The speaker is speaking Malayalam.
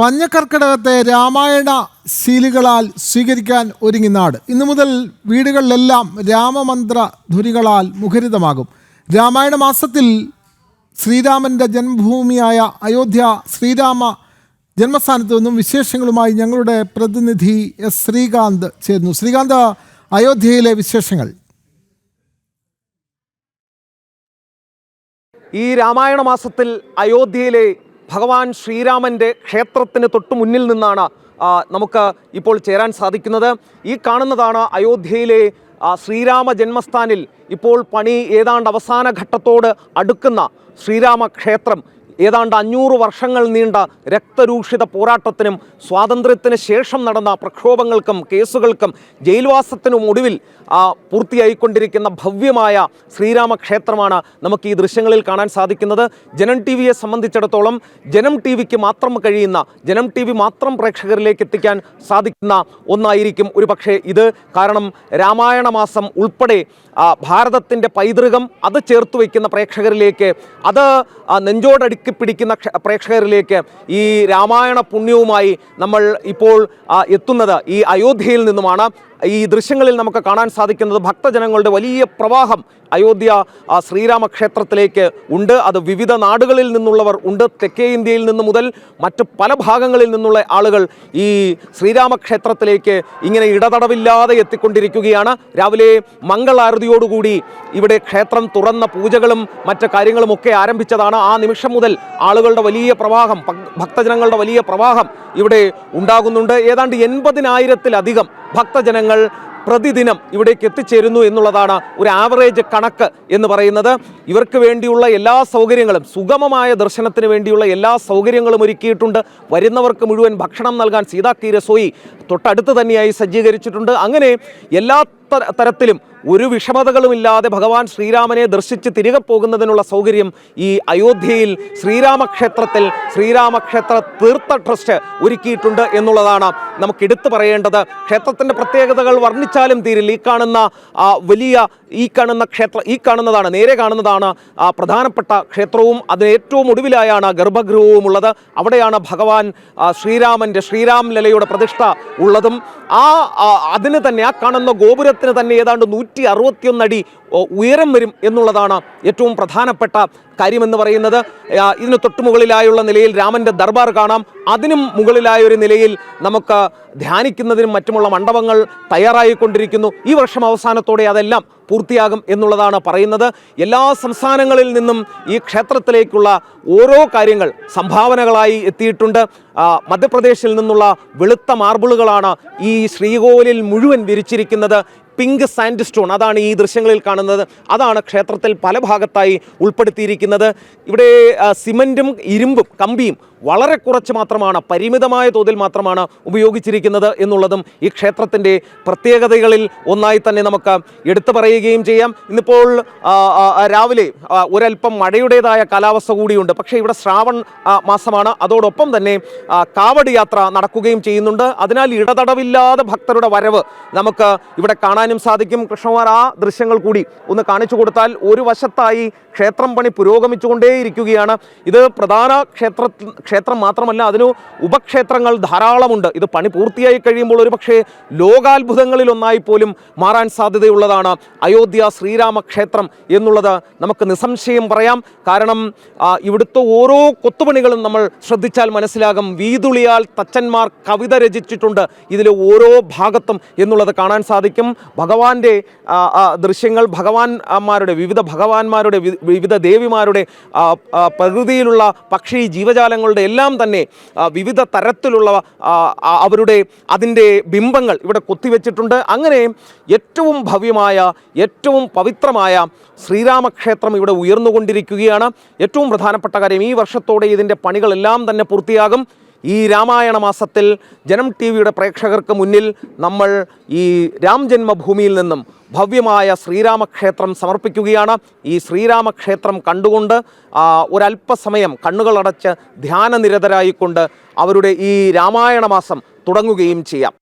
പഞ്ഞക്കർക്കിടകത്തെ രാമായണ ശീലുകളാൽ സ്വീകരിക്കാൻ ഒരുങ്ങി നാട്. ഇന്നു മുതൽ വീടുകളിലെല്ലാം രാമമന്ത്ര ധ്വനികളാൽ മുഖരിതമാകും. രാമായണ മാസത്തിൽ ശ്രീരാമന്റെ ജന്മഭൂമിയായ അയോധ്യ ശ്രീരാമ ജന്മസ്ഥാനത്ത് നിന്നും വിശേഷങ്ങളുമായി ഞങ്ങളുടെ പ്രതിനിധി എസ് ശ്രീകാന്ത് ചേരുന്നു. ശ്രീകാന്ത് അയോധ്യയിലെ വിശേഷങ്ങൾ. ഈ രാമായണ മാസത്തിൽ അയോധ്യയിലെ ഭഗവാൻ ശ്രീരാമന്റെ ക്ഷേത്രത്തിന് തൊട്ടു മുന്നിൽ നിന്നാണ് നമുക്ക് ഇപ്പോൾ ചേരാൻ സാധിക്കുന്നത്. ഈ കാണുന്നതാണ് അയോധ്യയിലെ ശ്രീരാമ ജന്മസ്ഥാനിൽ ഇപ്പോൾ പണി ഏതാണ്ട് അവസാന ഘട്ടത്തോട് അടുക്കുന്ന ശ്രീരാമ ക്ഷേത്രം. ഏതാണ്ട് അഞ്ഞൂറ് വർഷങ്ങൾ നീണ്ട രക്തരൂക്ഷിത പോരാട്ടത്തിനും സ്വാതന്ത്ര്യത്തിന് ശേഷം നടന്ന പ്രക്ഷോഭങ്ങൾക്കും കേസുകൾക്കും ജയിൽവാസത്തിനും ഒടുവിൽ പൂർത്തിയായിക്കൊണ്ടിരിക്കുന്ന ഭവ്യമായ ശ്രീരാമക്ഷേത്രമാണ് നമുക്ക് ഈ ദൃശ്യങ്ങളിൽ കാണാൻ സാധിക്കുന്നത്. ജനം ടി വിയെ സംബന്ധിച്ചിടത്തോളം ജനം ടി വിക്ക് മാത്രം കഴിയുന്ന ജനം ടി വി മാത്രം പ്രേക്ഷകരിലേക്ക് എത്തിക്കാൻ സാധിക്കുന്ന ഒന്നായിരിക്കും ഒരു പക്ഷേ ഇത്. കാരണം രാമായണ മാസം ഉൾപ്പെടെ ഭാരതത്തിന്റെ പൈതൃകം അത് ചേർത്ത് വയ്ക്കുന്ന പ്രേക്ഷകരിലേക്ക് അത് ആ, നെഞ്ചോടടുക്കി പിടിക്കുന്ന ക്ഷ- പ്രേക്ഷകരിലേക്ക് ഈ രാമായണ പുണ്യവുമായി നമ്മൾ ഇപ്പോൾ എത്തുന്നത് ഈ അയോധ്യയിൽ നിന്നുമാണ്. ഈ ദൃശ്യങ്ങളിൽ നമുക്ക് കാണാൻ സാധിക്കുന്നത് ഭക്തജനങ്ങളുടെ വലിയ പ്രവാഹം അയോധ്യ ആ, ശ്രീരാമക്ഷേത്രത്തിലേക്ക് ഉണ്ട്. അത് വിവിധ നാടുകളിൽ നിന്നുള്ളവർ ഉണ്ട്. തെക്കേ ഇന്ത്യയിൽ നിന്ന് മുതൽ മറ്റ് പല ഭാഗങ്ങളിൽ നിന്നുള്ള ആളുകൾ ഈ ശ്രീരാമക്ഷേത്രത്തിലേക്ക് ഇങ്ങനെ ഇടതടവില്ലാതെ എത്തിക്കൊണ്ടിരിക്കുകയാണ്. രാവിലെ മംഗളാരതിയോടുകൂടി ഇവിടെ ക്ഷേത്രം തുറന്ന പൂജകളും മറ്റ് കാര്യങ്ങളും ഒക്കെ ആരംഭിച്ചതാണ്. ആ നിമിഷം മുതൽ ആളുകളുടെ വലിയ പ്രവാഹം ഭക്തജനങ്ങളുടെ വലിയ പ്രവാഹം ഇവിടെ ഉണ്ടാകുന്നുണ്ട്. ഏതാണ്ട് എൺപതിനായിരത്തിലധികം ഭക്തജനങ്ങൾ പ്രതിദിനം ഇവിടേക്ക് എത്തിച്ചേരുന്നു എന്നുള്ളതാണ് ഒരു ആവറേജ് കണക്ക് എന്ന് പറയുന്നത്. ഇവർക്ക് വേണ്ടിയുള്ള എല്ലാ സൗകര്യങ്ങളും സുഗമമായ ദർശനത്തിന് വേണ്ടിയുള്ള എല്ലാ സൗകര്യങ്ങളും ഒരുക്കിയിട്ടുണ്ട്. വരുന്നവർക്ക് മുഴുവൻ ഭക്ഷണം നൽകാൻ സീതാക്കി രസോയി തൊട്ടടുത്ത് തന്നെയായി സജ്ജീകരിച്ചിട്ടുണ്ട്. അങ്ങനെ എല്ലാ തരത്തിലും ഒരു വിഷമതകളുമില്ലാതെ ഭഗവാൻ ശ്രീരാമനെ ദർശിച്ച് തിരികെ പോകുന്നതിനുള്ള സൗകര്യം ഈ അയോധ്യയിൽ ശ്രീരാമക്ഷേത്രത്തിൽ ശ്രീരാമക്ഷേത്ര തീർത്ഥ ട്രസ്റ്റ് ഒരുക്കിയിട്ടുണ്ട് എന്നുള്ളതാണ് നമുക്ക് എടുത്തു പറയേണ്ടത്. ക്ഷേത്രത്തിന്റെ പ്രത്യേകതകൾ വർണിച്ചാലും തീരില്ല. ഈ കാണുന്ന വലിയ ഈ കാണുന്ന ക്ഷേത്ര ഈ കാണുന്നതാണ് നേരെ കാണുന്നതാണ് പ്രധാനപ്പെട്ട ക്ഷേത്രവും അതിന് ഏറ്റവും ഒടുവിലായാണ് ഗർഭഗൃഹവും ഉള്ളത് അവിടെയാണ് ഭഗവാൻ ശ്രീരാമന്റെ ശ്രീരാം ലലയുടെ പ്രതിഷ്ഠ ഉള്ളതും. ആ അതിന് തന്നെ ആ കാണുന്ന ഗോപുരത്തിന് തന്നെ ഏതാണ്ട് നൂറ്റി അടി ഉയരം വരും എന്നുള്ളതാണ് ഏറ്റവും പ്രധാനപ്പെട്ട കാര്യമെന്ന് പറയുന്നത്. ഇതിന് തൊട്ടു മുകളിലായുള്ള നിലയിൽ രാമന്റെ ദർബാർ കാണാം. അതിനും മുകളിലായ ഒരു നിലയിൽ നമുക്ക് ധ്യാനിക്കുന്നതിനും മറ്റുമുള്ള മണ്ഡപങ്ങൾ തയ്യാറായിക്കൊണ്ടിരിക്കുന്നു. ഈ വർഷം അവസാനത്തോടെ അതെല്ലാം പൂർത്തിയാകും എന്നുള്ളതാണ് പറയുന്നത്. എല്ലാ സംസ്ഥാനങ്ങളിൽ നിന്നും ഈ ക്ഷേത്രത്തിലേക്കുള്ള ഓരോ കാര്യങ്ങൾ സംഭാവനകളായി എത്തിയിട്ടുണ്ട്. മധ്യപ്രദേശിൽ നിന്നുള്ള വെളുത്ത മാർബിളുകളാണ് ഈ ശ്രീകോവിലിൽ മുഴുവൻ വിരിച്ചിരിക്കുന്നത്. Pink sand stone. അതാണ് ഈ ദൃശ്യങ്ങളിൽ കാണുന്നത്. അതാണ് ക്ഷേത്രത്തിൽ പല ഭാഗത്തായി ഉൾപ്പെടുത്തിയിരിക്കുന്നത്. ഇവിടെ സിമന്റും ഇരുമ്പും കമ്പിയും വളരെ കുറച്ച് മാത്രമാണ് പരിമിതമായ തോതിൽ മാത്രമാണ് ഉപയോഗിച്ചിരിക്കുന്നത് എന്നുള്ളതും ഈ ക്ഷേത്രത്തിന്റെ പ്രത്യേകതകളിൽ ഒന്നായി തന്നെ നമുക്ക് എടുത്തു പറയുകയും ചെയ്യാം. ഇന്നിപ്പോൾ രാവിലെ ഒരല്പം മഴയുടേതായ കാലാവസ്ഥ കൂടിയുണ്ട്. പക്ഷേ ഇവിടെ ശ്രാവൺ മാസമാണ്. അതോടൊപ്പം തന്നെ കാവടി യാത്ര നടക്കുകയും ചെയ്യുന്നുണ്ട്. അതിനാൽ ഇടതടവില്ലാതെ ഭക്തരുടെ വരവ് നമുക്ക് ഇവിടെ കാണാനും സാധിക്കും. കൃഷ്ണകുമാർ ആ ദൃശ്യങ്ങൾ കൂടി ഒന്ന് കാണിച്ചു കൊടുത്താൽ ഒരു വശത്തായി ക്ഷേത്രം പണി പുരോഗമിച്ചുകൊണ്ടേയിരിക്കുകയാണ്. ഇത് പ്രധാന ക്ഷേത്ര ക്ഷേത്രം മാത്രമല്ല അതിന് ഉപക്ഷേത്രങ്ങൾ ധാരാളമുണ്ട്. ഇത് പണി പൂർത്തിയായി കഴിയുമ്പോൾ ഒരു പക്ഷേ ലോകാത്ഭുതങ്ങളിലൊന്നായി പോലും മാറാൻ സാധ്യതയുള്ളതാണ്. അയോധ്യ ശ്രീരാമ ക്ഷേത്രം എന്നുള്ളത് നമുക്ക് നിസ്സംശയം പറയാം. കാരണം ഇവിടുത്തെ ഓരോ കൊത്തുപണികളും നമ്മൾ ശ്രദ്ധിച്ചാൽ മനസ്സിലാകും. വീതുളിയാൽ തച്ചന്മാർ കവിത രചിച്ചിട്ടുണ്ട്. ഇതിലെ ഓരോ ഭാഗത്തും എന്നുള്ളത് കാണാൻ സാധിക്കും. ഭഗവാന്റെ ദൃശ്യങ്ങൾ ഭഗവാൻമാരുടെ വിവിധ ഭഗവാന്മാരുടെ വിവിധ ദേവിമാരുടെ പ്രകൃതിയിലുള്ള പക്ഷി ജീവജാലങ്ങളുടെ എല്ലാം തന്നെ വിവിധ തരത്തിലുള്ള അവരുടെ അതിന്റെ ബിംബങ്ങൾ ഇവിടെ കൊത്തിവെച്ചിട്ടുണ്ട്. അങ്ങനെ ഏറ്റവും ഭവ്യമായ ഏറ്റവും പവിത്രമായ ശ്രീരാമക്ഷേത്രം ഇവിടെ ഉയർന്നുകൊണ്ടിരിക്കുകയാണ്. ഏറ്റവും പ്രധാനപ്പെട്ട കാര്യം ഈ വർഷത്തോടെ ഇതിന്റെ പണികളെല്ലാം തന്നെ പൂർത്തിയാകും. ഈ രാമായണ മാസത്തിൽ ജനം ടി വിയുടെ പ്രേക്ഷകർക്ക് മുന്നിൽ നമ്മൾ ഈ രാം ജന്മഭൂമിയിൽ നിന്നും ഭവ്യമായ ശ്രീരാമക്ഷേത്രം സമർപ്പിക്കുകയാണ്. ഈ ശ്രീരാമക്ഷേത്രം കണ്ടുകൊണ്ട് ഒരല്പസമയം കണ്ണുകളടച്ച് ധ്യാനനിരതരായിക്കൊണ്ട് അവരുടെ ഈ രാമായണ മാസം തുടങ്ങുകയും ചെയ്യാം.